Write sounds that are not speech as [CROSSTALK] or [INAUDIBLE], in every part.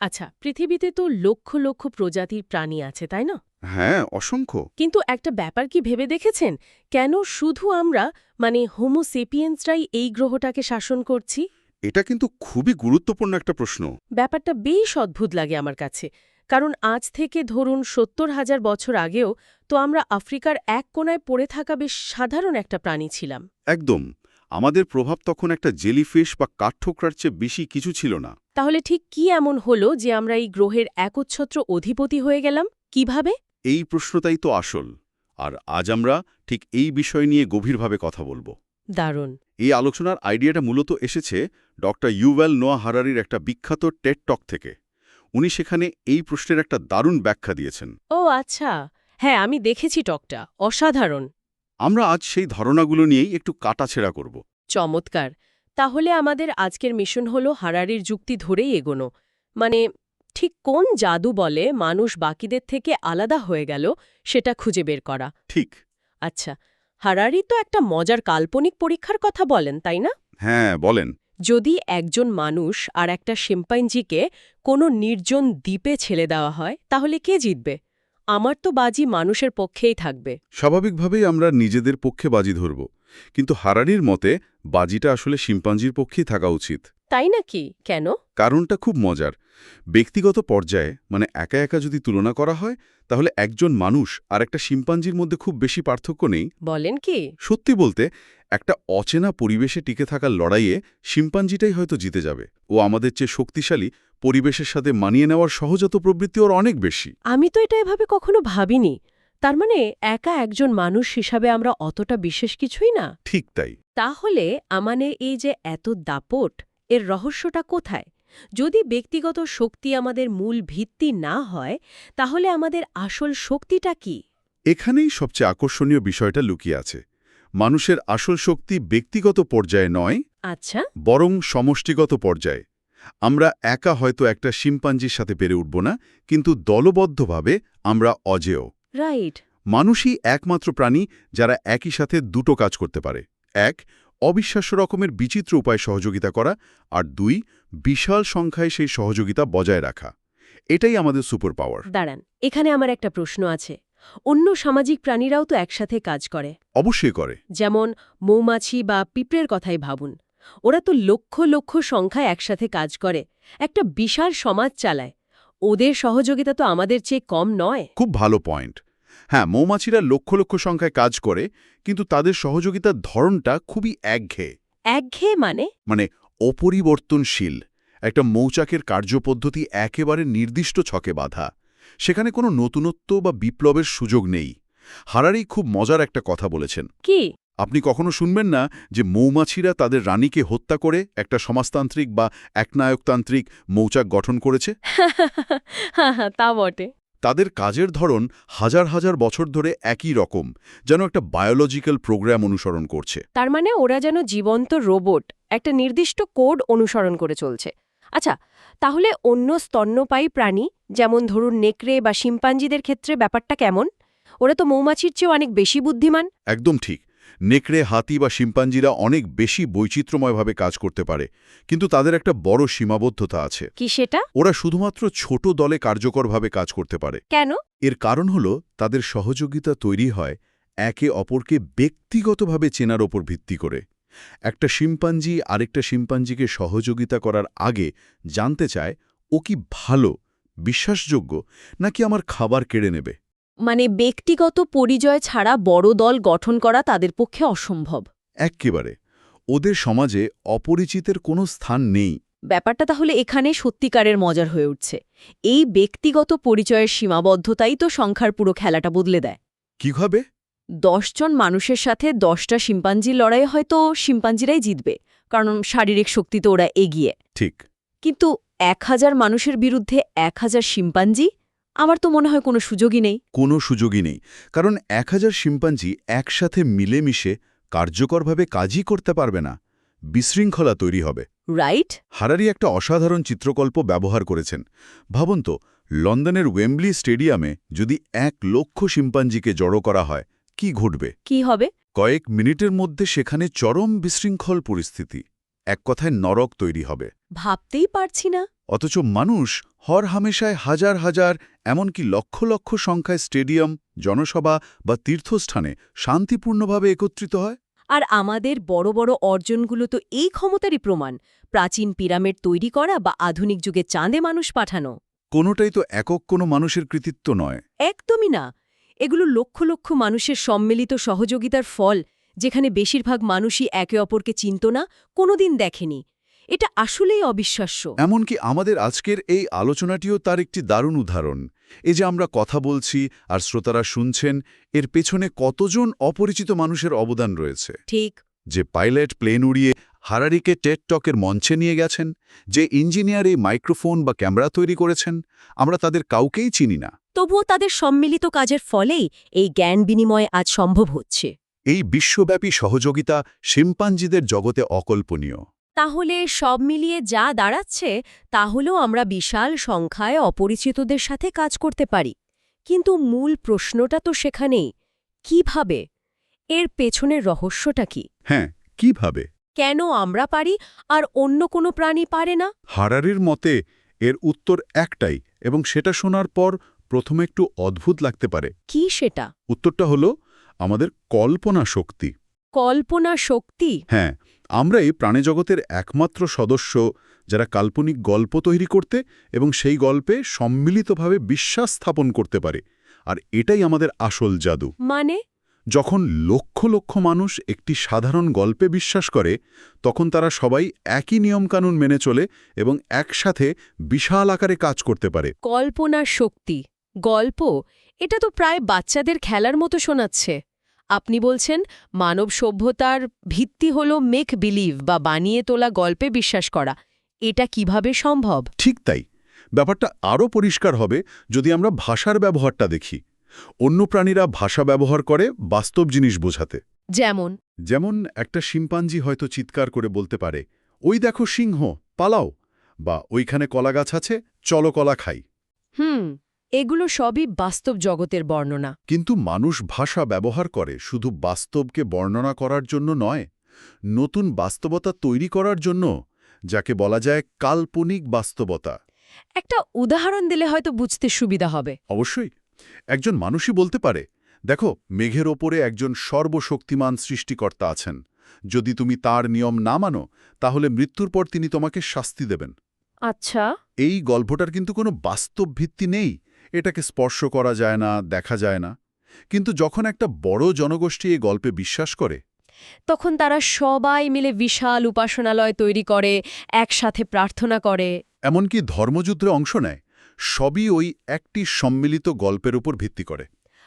আচ্ছা পৃথিবীতে তো লক্ষ লক্ষ প্রজাতির প্রাণী আছে তাই না? হ্যাঁ অসংখ্য। কিন্তু একটা ব্যাপার কি ভেবে দেখেছেন? কেন শুধু আমরা মানে হোমোসেপিয়েন্সরাই এই গ্রহটাকে শাসন করছি? এটা কিন্তু খুবই গুরুত্বপূর্ণ একটা প্রশ্ন। ব্যাপারটা বেশ অদ্ভুত লাগে আমার কাছে। কারণ আজ থেকে ধরুন সত্তর হাজার বছর আগেও তো আমরা আফ্রিকার এক কোনায় পড়ে থাকা বেশ সাধারণ একটা প্রাণী ছিলাম। একদম। আমাদের প্রভাব তখন একটা জেলিফিশ বা কাঠঠোকরার চেয়ে বেশি কিছু ছিল না। তাহলে ঠিক কি এমন হলো যে আমরা এই গ্রহের একচ্ছত্র অধিপতি হয়ে গেলাম? কীভাবে? এই প্রশ্নটাই তো আসল। আর আজ আমরা ঠিক এই বিষয় নিয়ে গভীরভাবে কথা বলব। দারুণ। এই আলোচনার আইডিয়াটা মূলত এসেছে ডক্টর ইউভেল নোয়া হারারির একটা বিখ্যাত টেট টক থেকে। উনি সেখানে এই প্রশ্নের একটা দারুণ ব্যাখ্যা দিয়েছেন। ও আচ্ছা। হ্যাঁ আমি দেখেছি টকটা। অসাধারণ। আমরা আজ সেই ধারণাগুলো নিয়েই একটু কাটাছেড়া করব। চমৎকার। তাহলে আমাদের আজকের মিশন হলো হারারির যুক্তি ধরেই এগোনো। মানে ঠিক কোন জাদু বলে মানুষ বাকিদের থেকে আলাদা হয়ে গেল সেটা খুঁজে বের করা? ঠিক। আচ্ছা হারারি তো একটা মজার কাল্পনিক পরীক্ষার কথা বলেন তাই না? হ্যাঁ বলেন। যদি একজন মানুষ আর একটা শিম্পাইনজিকে কোনো নির্জন দ্বীপে ছেড়ে দেওয়া হয় তাহলে কে জিতবে? আমার তো বাজি মানুষের পক্ষেই থাকবে। স্বাভাবিকভাবেই আমরা নিজেদের পক্ষে বাজি ধরব কিন্তু হারারির মতে বাজিটা আসলে শিম্পাঞ্জির পক্ষেই থাকা উচিত। তাই নাকি? কেন? কারণটা খুব মজার। ব্যক্তিগত পর্যায়ে মানে একা একা যদি তুলনা করা হয় তাহলে একজন মানুষ আর একটা শিম্পাঞ্জির মধ্যে খুব বেশি পার্থক্য নেই। বলেন কি? সত্যি বলতে একটা অচেনা পরিবেশে টিকে থাকার লড়াইয়ে শিম্পাঞ্জিটাই হয়তো জিতে যাবে। ও আমাদের চেয়ে শক্তিশালী পরিবেশের সাথে মানিয়ে নেওয়ার সহজাত প্রবৃত্তি ওর অনেক বেশি। আমি তো এটা এভাবে কখনো ভাবিনি। তার মানে একা একজন মানুষ হিসাবে আমরা অতটা বিশেষ কিছুই না? ঠিক তাই। তাহলে আমানে এই যে এত দাপট এর রহস্যটা কোথায়? যদি ব্যক্তিগত শক্তি আমাদের মূল ভিত্তি না হয় তাহলে আমাদের আসল শক্তিটা কি? এখানেই সবচেয়ে আকর্ষণীয় বিষয়টা লুকিয়ে আছে। মানুষের আসল শক্তি ব্যক্তিগত পর্যায়ে নয় আচ্ছা। বরং সমষ্টিগত পর্যায়ে। আমরা একা হয়তো একটা শিম্পাঞ্জির সাথে পেরে উঠব না কিন্তু দলবদ্ধভাবে আমরা অজেয়। রাইট। মানুষই একমাত্র প্রাণী যারা একই সাথে দুটো কাজ করতে পারে। এক অবিশ্বাস্য রকমের বিচিত্র উপায় সহযোগিতা করা আর দুই বিশাল সংখ্যায় সেই সহযোগিতা বজায় রাখা। এটাই আমাদের সুপার পাওয়ার দাঁড়ান এখানে আমার একটা প্রশ্ন আছে। অন্য সামাজিক প্রাণীরাও তো একসাথে কাজ করে। অবশ্যই করে। যেমন মৌমাছি বা পিঁপড়ের কথাই ভাবুন। ওরা তো লক্ষ লক্ষ সংখ্যায় একসাথে কাজ করে একটা বিশাল সমাজ চালায়। ওদের সহযোগিতা তো আমাদের চেয়ে কম নয়। খুব ভালো পয়েন্ট। হ্যাঁ মৌমাছিরা লক্ষ লক্ষ সংখ্যায় কাজ করে কিন্তু তাদের সহযোগিতার ধরনটা খুবই একঘেয়ে। একঘেয়ে মানে? মানে অপরিবর্তনশীল। একটা মৌচাকের কার্যপদ্ধতি একেবারে নির্দিষ্ট ছকে বাঁধা। সেখানে কোনো নতুনত্ব বা বিপ্লবের সুযোগ নেই। হারারি খুব মজার একটা কথা বলেছেন। কি? আপনি কখনো শুনবেন না যে মৌমাছিরা তাদের রানীকে হত্যা করে একটা সমাজতান্ত্রিক বা একনায়কতান্ত্রিক মৌচাক গঠন করেছে? [LAUGHS] তা বটে। তাদের কাজের ধরন হাজার হাজার বছর ধরে একই রকম যেন একটা বায়োলজিক্যাল প্রোগ্রাম অনুসরণ করছে। তার মানে ওরা যেন জীবন্ত রোবট একটা নির্দিষ্ট কোড অনুসরণ করে চলছে। আচ্ছা তাহলে অন্য স্তন্যপায়ী প্রাণী যেমন ধরুন নেকড়ে বা শিম্পাঞ্জিদের ক্ষেত্রে ব্যাপারটা কেমন? ওরা তো মৌমাছির চেয়েও অনেক বেশি বুদ্ধিমান। একদম ঠিক। নেকড়ে হাতি বা শিম্পাঞ্জিরা অনেক বেশি বৈচিত্র্যময়ভাবে কাজ করতে পারে। কিন্তু তাদের একটা বড় সীমাবদ্ধতা আছে। কি সেটা? ওরা শুধুমাত্র ছোট দলে কার্যকরভাবে কাজ করতে পারে। কেন? এর কারণ হল তাদের সহযোগিতা তৈরি হয় একে অপরকে ব্যক্তিগতভাবে চেনার ওপর ভিত্তি করে। একটা শিম্পাঞ্জি আরেকটা শিম্পাঞ্জিকে সহযোগিতা করার আগে জানতে চায় ও কি ভালো বিশ্বাসযোগ্য নাকি আমার খাবার কেড়ে নেবে? মানে ব্যক্তিগত পরিচয় ছাড়া বড় দল গঠন করা তাদের পক্ষে অসম্ভব। এক্কেবারে। ওদের সমাজে অপরিচিতের কোনো স্থান নেই। ব্যাপারটা তাহলে এখানে সত্যিকারের মজার হয়ে উঠছে। এই ব্যক্তিগত পরিচয়ের সীমাবদ্ধতাই তো সংখ্যার পুরো খেলাটা বদলে দেয়। কীভাবে দশজন মানুষের সাথে দশটা শিম্পাঞ্জির লড়াই হয়তো শিম্পাঞ্জিরাই জিতবে কারণ শারীরিক শক্তিতে ওরা এগিয়ে। ঠিক। কিন্তু এক হাজার মানুষের বিরুদ্ধে এক হাজার শিম্পাঞ্জি? আমার তো মনে হয় কোনো সুযোগই নেই। কোনো সুযোগই নেই। কারণ এক হাজার শিম্পাঞ্জি একসাথে মিলেমিশে কার্যকরভাবে কাজই করতে পারবে না। বিশৃঙ্খলা তৈরি হবে। রাইট? হারারি একটা অসাধারণ চিত্রকল্প ব্যবহার করেছেন। ভাবুন তো লন্ডনের ওয়েম্বলি স্টেডিয়ামে যদি এক লক্ষ শিম্পাঞ্জিকে জড়ো করা হয় কি ঘটবে? কি হবে? কয়েক মিনিটের মধ্যে সেখানে চরম বিশৃঙ্খল পরিস্থিতি। এক কথায় নরক তৈরি হবে। ভাবতেই পারছি না। অথচ মানুষ হর হামেশায় হাজার হাজার এমনকি লক্ষ লক্ষ সংখ্যায় স্টেডিয়াম জনসভা বা তীর্থস্থানে শান্তিপূর্ণভাবে একত্রিত হয়। আর আমাদের বড় বড় অর্জনগুলো তো এই ক্ষমতারই প্রমাণ প্রাচীন পিরামিড তৈরি করা বা আধুনিক যুগে চাঁদে মানুষ পাঠানো। কোনোটাই তো একক কোনো মানুষের কৃতিত্ব নয়। একদমই না। এগুলো লক্ষ লক্ষ মানুষের সম্মিলিত সহযোগিতার ফল যেখানে বেশিরভাগ মানুষই একে অপরকে চিনত না কোনোদিন দেখেনি। এটা আসলেই অবিশ্বাস্য। এমনকি আমাদের আজকের এই আলোচনাটিও তার একটি দারুণ উদাহরণ। এই যে আমরা কথা বলছি আর শ্রোতারা শুনছেন এর পেছনে কতজন অপরিচিত মানুষের অবদান রয়েছে? ঠিক। যে পাইলট প্লেন উড়িয়ে হারারিকে টেট টকের মঞ্চে নিয়ে গেছেন যে ইঞ্জিনিয়ার এই মাইক্রোফোন বা ক্যামেরা তৈরি করেছেন আমরা তাদের কাউকেই চিনি না। তবুও তাদের সম্মিলিত কাজের ফলেই এই জ্ঞান বিনিময় আজ সম্ভব হচ্ছে। এই বিশ্বব্যাপী সহযোগিতা শিম্পাঞ্জিদের জগতে অকল্পনীয়। তাহলে সব মিলিয়ে যা দাঁড়াচ্ছে তাহলেও আমরা বিশাল সংখ্যায় অপরিচিতদের সাথে কাজ করতে পারি। কিন্তু মূল প্রশ্নটা তো সেখানেই কীভাবে? এর পেছনের রহস্যটা কি? হ্যাঁ কীভাবে? কেন আমরা পারি আর অন্য কোনো প্রাণী পারে না? হারারির মতে এর উত্তর একটাই এবং সেটা শোনার পর প্রথমে একটু অদ্ভুত লাগতে পারে। কি সেটা? উত্তরটা হলো আমাদের কল্পনা শক্তি। কল্পনা শক্তি? হ্যাঁ আমরা এই প্রাণীজগতের একমাত্র সদস্য যারা কাল্পনিক গল্প তৈরি করতে এবং সেই গল্পে সম্মিলিতভাবে বিশ্বাস স্থাপন করতে পারে। আর এটাই আমাদের আসল জাদু। মানে? যখন লক্ষ লক্ষ মানুষ একটি সাধারণ গল্পে বিশ্বাস করে তখন তারা সবাই একই নিয়মকানুন মেনে চলে এবং একসাথে বিশাল আকারে কাজ করতে পারে। কল্পনা শক্তি। গল্প? এটা তো প্রায় বাচ্চাদের খেলার মতো শোনাচ্ছে। আপনি বলছেন মানব সভ্যতার ভিত্তি হল মেক বিলিভ বা বানিয়ে তোলা গল্পে বিশ্বাস করা। এটা কীভাবে সম্ভব? ঠিক তাই। ব্যাপারটা আরও পরিষ্কার হবে যদি আমরা ভাষার ব্যবহারটা দেখি। অন্য প্রাণীরা ভাষা ব্যবহার করে বাস্তব জিনিস বোঝাতে। যেমন? যেমন একটা শিম্পাঞ্জি হয়তো চিৎকার করে বলতে পারে ওই দেখো সিংহ পালাও। বা ওইখানে কলাগাছ আছে চলো কলা খাই। হুম। এগুলো সবই বাস্তব জগতের বর্ণনা। কিন্তু মানুষ ভাষা ব্যবহার করে শুধু বাস্তবকে বর্ণনা করার জন্য নয় নতুন বাস্তবতা তৈরি করার জন্য যাকে বলা যায় কাল্পনিক বাস্তবতা। একটা উদাহরণ দিলে হয়তো বুঝতে সুবিধা হবে। অবশ্যই। একজন মানুষই বলতে পারে দেখো মেঘের ওপরে একজন সর্বশক্তিমান সৃষ্টিকর্তা আছেন। যদি তুমি তার নিয়ম না মানো তাহলে মৃত্যুর পর তিনি তোমাকে শাস্তি দেবেন। আচ্ছা। এই গল্পটার কিন্তু কোনো বাস্তব ভিত্তি নেই। এটাকে স্পর্শ করা যায় না দেখা যায় না। কিন্তু যখন একটা বড় জনগোষ্ঠী এই গল্পে বিশ্বাস করে তখন তারা সবাই মিলে বিশাল উপাসনালয় তৈরি করে একসাথে প্রার্থনা করে। এমনকি ধর্মযুদ্ধে অংশ নেয় সবই ওই একটি সম্মিলিত গল্পের উপর ভিত্তি করে।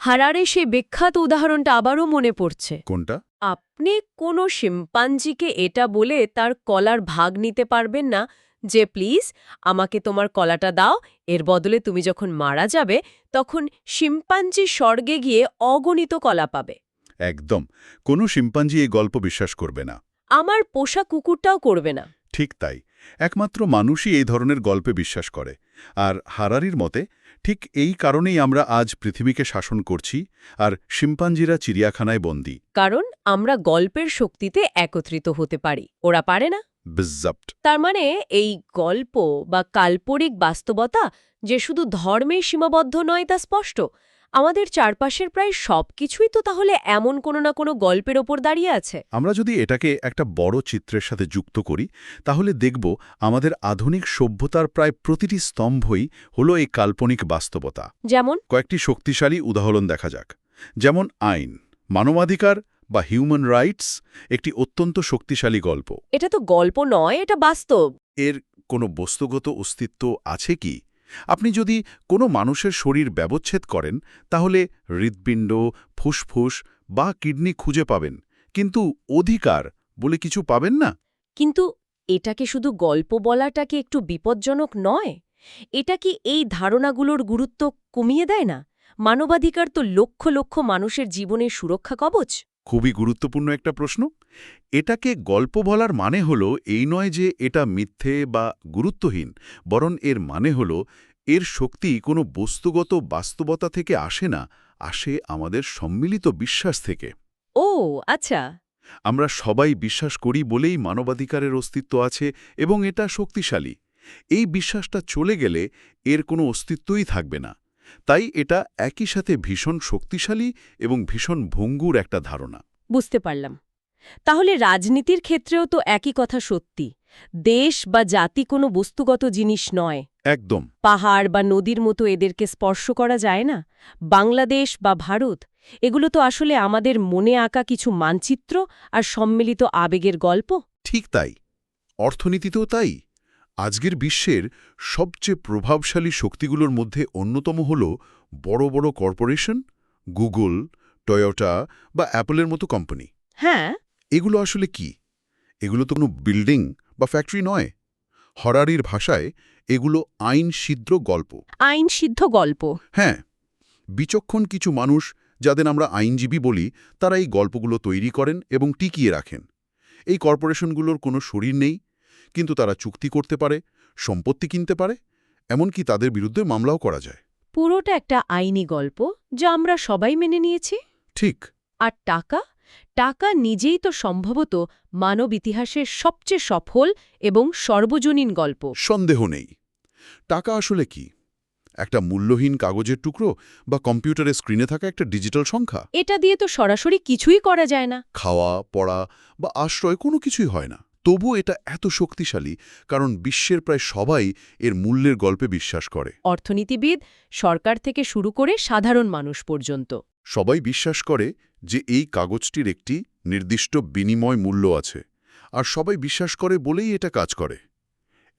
হারারে সেই বিখ্যাত উদাহরণটা আবারও মনে পড়ছে। কোনটা? আপনি কোনো শিম্পাঞ্জিকে এটা বলে তার কলার ভাগ নিতে পারবেন না যে প্লিজ আমাকে তোমার কলাটা দাও এর বদলে তুমি যখন মারা যাবে তখন শিম্পাঞ্জি স্বর্গে গিয়ে অগণিত কলা পাবে। একদম কোনো শিম্পাঞ্জি এই গল্প বিশ্বাস করবে না। আমার পোষা কুকুরটাও করবে না। ঠিক তাই একমাত্র মানুষই এই ধরনের গল্পে বিশ্বাস করে। আর হারারির মতে ঠিক এই কারণেই আমরা আজ পৃথিবীকে শাসন করছি আর শিম্পাঞ্জিরা চিড়িয়াখানায় বন্দী। কারণ আমরা গল্পের শক্তিতে একত্রিত হতে পারি ওরা পারে না। বিজ্জাপ্ট তার মানে এই গল্প বা কাল্পনিক বাস্তবতা যে শুধু ধর্মে সীমাবদ্ধ নয় তা স্পষ্ট। আমাদের চারপাশের প্রায় সবকিছুই তো তাহলে এমন কোনো না কোনো গল্পের ওপর দাঁড়িয়ে আছে। আমরা যদি এটাকে একটা বড় চিত্রের সাথে যুক্ত করি তাহলে দেখব আমাদের আধুনিক সভ্যতার প্রায় প্রতিটি স্তম্ভই হলো এই কাল্পনিক বাস্তবতা। যেমন? কয়েকটি শক্তিশালী উদাহরণ দেখা যাক। যেমন আইন মানবাধিকার বা হিউম্যান রাইটস একটি অত্যন্ত শক্তিশালী গল্প। এটা তো গল্প নয় এটা বাস্তব। এর কোনো বস্তুগত অস্তিত্ব আছে কি? আপনি যদি কোনো মানুষের শরীর ব্যবচ্ছেদ করেন তাহলে হৃৎপিণ্ড ফুসফুস বা কিডনি খুঁজে পাবেন। কিন্তু অধিকার বলে কিছু পাবেন না? কিন্তু এটাকে শুধু গল্প বলাটা কি একটু বিপজ্জনক নয়? এটা কি এই ধারণাগুলোর গুরুত্ব কমিয়ে দেয় না? মানবাধিকার তো লক্ষ লক্ষ মানুষের জীবনের সুরক্ষা কবচ। খুবই গুরুত্বপূর্ণ একটা প্রশ্ন। এটাকে গল্প বলার মানে হলো এই নয় যে এটা মিথ্যে বা গুরুত্বহীন বরং এর মানে হলো এর শক্তি কোনো বস্তুগত বাস্তবতা থেকে আসে না আসে আমাদের সম্মিলিত বিশ্বাস থেকে। ও আচ্ছা। আমরা সবাই বিশ্বাস করি বলেই মানবাধিকারের অস্তিত্ব আছে এবং এটা শক্তিশালী। এই বিশ্বাসটা চলে গেলে এর কোনো অস্তিত্বই থাকবে না। তাই এটা একই সাথে ভীষণ শক্তিশালী এবং ভীষণ ভঙ্গুর একটা ধারণা। বুঝতে পারলাম। তাহলে রাজনীতির ক্ষেত্রেও তো একই কথা সত্যি। দেশ বা জাতি কোনো বস্তুগত জিনিস নয়। একদম। পাহাড় বা নদীর মতো এদেরকে স্পর্শ করা যায় না? বাংলাদেশ বা ভারত এগুলো তো আসলে আমাদের মনে আঁকা কিছু মানচিত্র আর সম্মিলিত আবেগের গল্প? ঠিক তাই। অর্থনীতিতেও তাই। আজকের বিশ্বের সবচেয়ে প্রভাবশালী শক্তিগুলোর মধ্যে অন্যতম হল বড় বড় কর্পোরেশন গুগল টয়োটা বা অ্যাপলের মতো কোম্পানি। হ্যাঁ। এগুলো আসলে কি? এগুলো তো কোনো বিল্ডিং বা ফ্যাক্টরি নয়। হরারির ভাষায় এগুলো আইন সিদ্ধ গল্প। আইন সিদ্ধ গল্প। হ্যাঁ বিচক্ষণ কিছু মানুষ যাদের আমরা আইনজীবী বলি তারা এই গল্পগুলো তৈরি করেন এবং টিকিয়ে রাখেন। এই কর্পোরেশনগুলোর কোনো শরীর নেই কিন্তু তারা চুক্তি করতে পারে সম্পত্তি কিনতে পারে এমনকি তাদের বিরুদ্ধে মামলাও করা যায়। পুরোটা একটা আইনি গল্প যা আমরা সবাই মেনে নিয়েছি। ঠিক। আর টাকা? টাকা নিজেই তো সম্ভবত মানব ইতিহাসের সবচেয়ে সফল এবং সর্বজনীন গল্প। সন্দেহ নেই। টাকা আসলে কি? একটা মূল্যহীন কাগজের টুকরো বা কম্পিউটারের স্ক্রিনে থাকা একটা ডিজিটাল সংখ্যা? এটা দিয়ে তো সরাসরি কিছুই করা যায় না। খাওয়া পড়া বা আশ্রয় কোনো কিছুই হয় না। তবু এটা এত শক্তিশালী কারণ বিশ্বের প্রায় সবাই এর মূল্যের গল্পে বিশ্বাস করে। অর্থনীতিবিদ সরকার থেকে শুরু করে সাধারণ মানুষ পর্যন্ত। সবাই বিশ্বাস করে যে এই কাগজটির একটি নির্দিষ্ট বিনিময় মূল্য আছে আর সবাই বিশ্বাস করে বলেই এটা কাজ করে।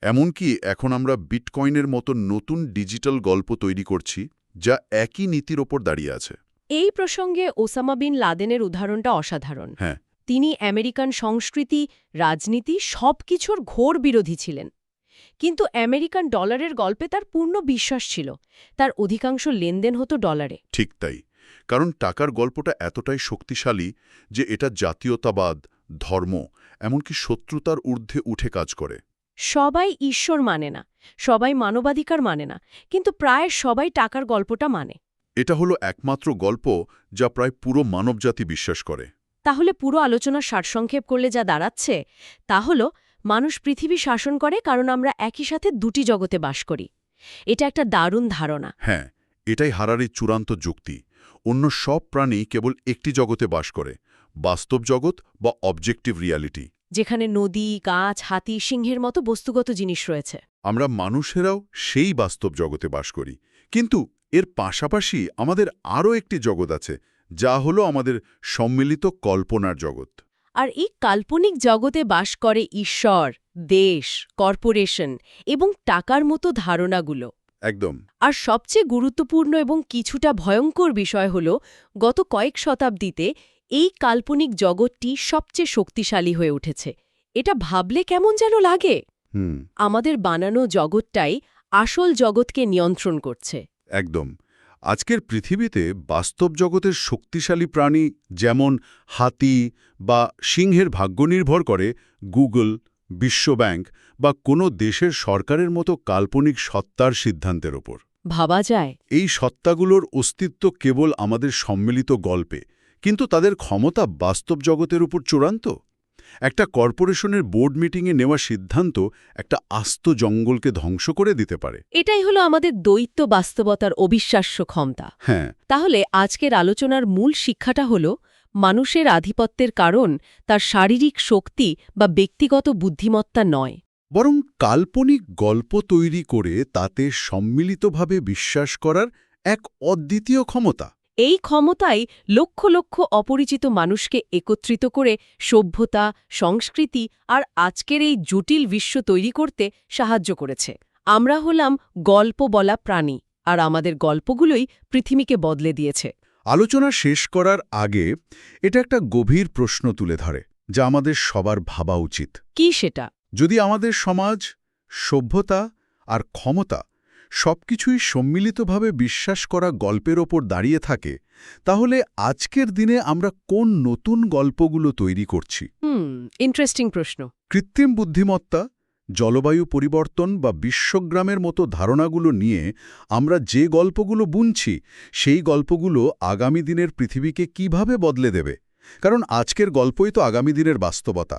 এমনকি এখন আমরা বিটকয়েনের মতো নতুন ডিজিটাল গল্প তৈরি করছি যা একই নীতির ওপর দাঁড়িয়ে আছে। এই প্রসঙ্গে ওসামা বিন লাদেনের উদাহরণটা অসাধারণ। হ্যাঁ। তিনি আমেরিকান সংস্কৃতি রাজনীতি সবকিছুর ঘোর বিরোধী ছিলেন। কিন্তু আমেরিকান ডলারের গল্পে তার পূর্ণ বিশ্বাস ছিল। তার অধিকাংশ লেনদেন হতো ডলারে। ঠিক তাই। কারণ টাকার গল্পটা এতটাই শক্তিশালী যে এটা জাতীয়তাবাদ ধর্ম এমনকি শত্রুতার ঊর্ধ্বে উঠে কাজ করে। সবাই ঈশ্বর মানে না সবাই মানবাধিকার মানে না কিন্তু প্রায় সবাই টাকার গল্পটা মানে। এটা হলো একমাত্র গল্প যা প্রায় পুরো মানবজাতি বিশ্বাস করে। তাহলে পুরো আলোচনার সারসংক্ষেপ করলে যা দাঁড়াচ্ছে তা হল মানুষ পৃথিবী শাসন করে কারণ আমরা একই সাথে দুটি জগতে বাস করি। এটা একটা দারুণ ধারণা। হ্যাঁ এটাই হারারির চূড়ান্ত যুক্তি। অন্য সব প্রাণী কেবল একটি জগতে বাস করে বাস্তব জগৎ বা অবজেক্টিভ রিয়ালিটি। যেখানে নদী গাছ হাতি সিংহের মতো বস্তুগত জিনিস রয়েছে। আমরা মানুষেরাও সেই বাস্তব জগতে বাস করি। কিন্তু এর পাশাপাশি আমাদের আরও একটি জগৎ আছে যা হলো আমাদের সম্মিলিত কল্পনার জগৎ। আর এই কাল্পনিক জগতে বাস করে ঈশ্বর দেশ কর্পোরেশন এবং টাকার মতো ধারণাগুলো। একদম। আর সবচেয়ে গুরুত্বপূর্ণ এবং কিছুটা ভয়ঙ্কর বিষয় হল গত কয়েক শতাব্দীতে এই কাল্পনিক জগৎটি সবচেয়ে শক্তিশালী হয়ে উঠেছে। এটা ভাবলে কেমন যেন লাগে। হুম। আমাদের বানানো জগৎটাই আসল জগৎকে নিয়ন্ত্রণ করছে। একদম। আজকের পৃথিবীতে বাস্তব জগতের শক্তিশালী প্রাণী যেমন হাতি বা সিংহের ভাগ্য নির্ভর করে গুগল বিশ্বব্যাংক বা কোনো দেশের সরকারের মতো কাল্পনিক সত্তার সিদ্ধান্তের ওপর। ভাবা যায়। এই সত্তাগুলোর অস্তিত্ব কেবল আমাদের সম্মিলিত গল্পে কিন্তু তাদের ক্ষমতা বাস্তব জগতের উপর চূড়ান্ত? একটা কর্পোরেশনের বোর্ড মিটিংয়ে নেওয়া সিদ্ধান্ত একটা আস্ত জঙ্গলকে ধ্বংস করে দিতে পারে। এটাই হলো আমাদের দ্বৈত বাস্তবতার অবিশ্বাস্য ক্ষমতা। হ্যাঁ। তাহলে আজকের আলোচনার মূল শিক্ষাটা হল মানুষের আধিপত্যের কারণ তার শারীরিক শক্তি বা ব্যক্তিগত বুদ্ধিমত্তা নয়। বরং কাল্পনিক গল্প তৈরি করে তাতে সম্মিলিতভাবে বিশ্বাস করার এক অদ্বিতীয় ক্ষমতা। এই ক্ষমতাই লক্ষ লক্ষ অপরিচিত মানুষকে একত্রিত করে সভ্যতা সংস্কৃতি আর আজকের এই জটিল বিশ্ব তৈরি করতে সাহায্য করেছে। আমরা হলাম গল্প বলা প্রাণী আর আমাদের গল্পগুলোই পৃথিবীকে বদলে দিয়েছে। আলোচনা শেষ করার আগে এটা একটা গভীর প্রশ্ন তুলে ধরে যা আমাদের সবার ভাবা উচিত। কি সেটা? যদি আমাদের সমাজ সভ্যতা আর ক্ষমতা সবকিছুই সম্মিলিতভাবে বিশ্বাস করা গল্পের ওপর দাঁড়িয়ে থাকে তাহলে আজকের দিনে আমরা কোন নতুন গল্পগুলো তৈরি করছি? ইন্টারেস্টিং প্রশ্ন। কৃত্রিম বুদ্ধিমত্তা জলবায়ু পরিবর্তন বা বিশ্বগ্রামের মতো ধারণাগুলো নিয়ে আমরা যে গল্পগুলো বুনছি সেই গল্পগুলো আগামী দিনের পৃথিবীকে কীভাবে বদলে দেবে? কারণ আজকের গল্পই তো আগামী দিনের বাস্তবতা।